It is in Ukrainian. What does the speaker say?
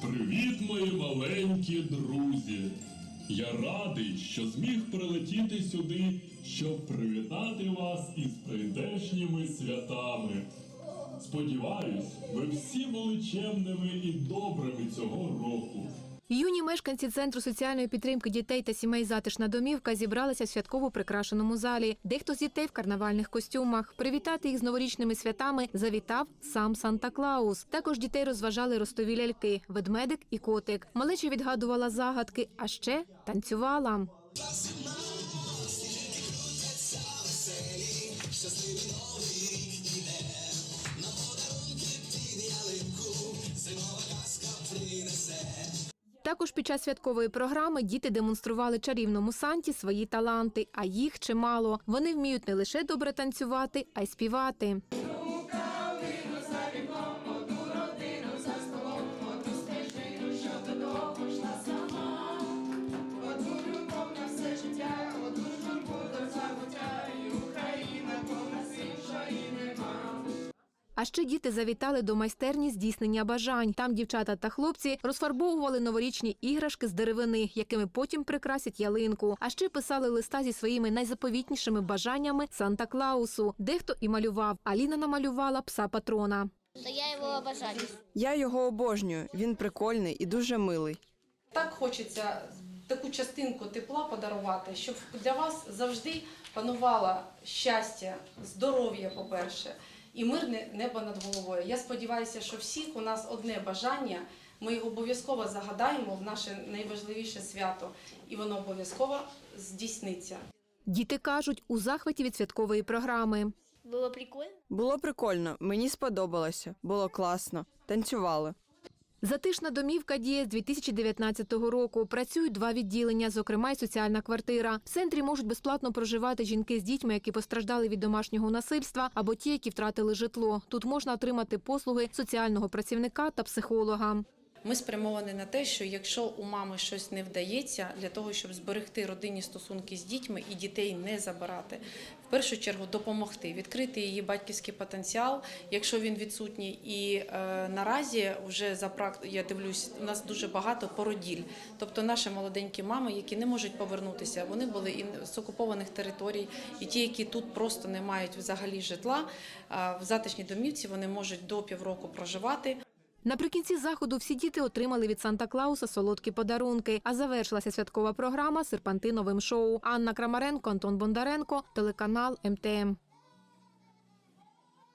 Привіт, мої маленькі друзі! Я радий, що зміг прилетіти сюди, щоб привітати вас із прийдешніми святами. Сподіваюсь, ви всі були чемними і добрими цього року. Юні мешканці центру соціальної підтримки дітей та сімей затишна домівка зібралися в святково прикрашеному залі. Дехто з дітей в карнавальних костюмах. Привітати їх з новорічними святами завітав сам Санта Клаус. Також дітей розважали ростові ляльки, ведмедик і котик. Малеча відгадувала загадки, а ще танцювала. Також під час святкової програми діти демонстрували чарівному санті свої таланти, а їх чимало. Вони вміють не лише добре танцювати, а й співати. Ще діти завітали до майстерні здійснення бажань. Там дівчата та хлопці розфарбовували новорічні іграшки з деревини, якими потім прикрасять ялинку. А ще писали листа зі своїми найзаповітнішими бажаннями Санта Клаусу. Дехто і малював. Аліна намалювала пса патрона. Я его обожаю. Я його обожнюю. Він прикольний і дуже милий. Так хочеться таку частинку тепла подарувати, щоб для вас завжди панувало щастя, здоров'я, по-перше, і мирне небо над головою. Я сподіваюся, що всіх у нас одне бажання. Ми його обов'язково загадаємо в наше найважливіше свято, і воно обов'язково здійсниться. Діти кажуть, у захваті від святкової програми. Було прикольно? Було прикольно, мені сподобалося, було класно. Танцювали. Затишна домівка діє з 2019 року. Працюють два відділення, зокрема й соціальна квартира. В центрі можуть безплатно проживати жінки з дітьми, які постраждали від домашнього насильства, або ті, які втратили житло. Тут можна отримати послуги соціального працівника та психолога. Ми спрямовані на те, що якщо у мами щось не вдається, для того, щоб зберегти родинні стосунки з дітьми і дітей не забирати, в першу чергу допомогти, відкрити її батьківський потенціал, якщо він відсутній. І е, наразі вже за практ... я дивлюсь, у нас дуже багато породіль. Тобто наші молоденькі мами, які не можуть повернутися, вони були і з окупованих територій, і ті, які тут просто не мають взагалі житла, в затишній домівці вони можуть до півроку проживати. Наприкінці заходу всі діти отримали від Санта Клауса солодкі подарунки. А завершилася святкова програма серпантиновим шоу. Анна Крамаренко, Антон Бондаренко, телеканал МТМ.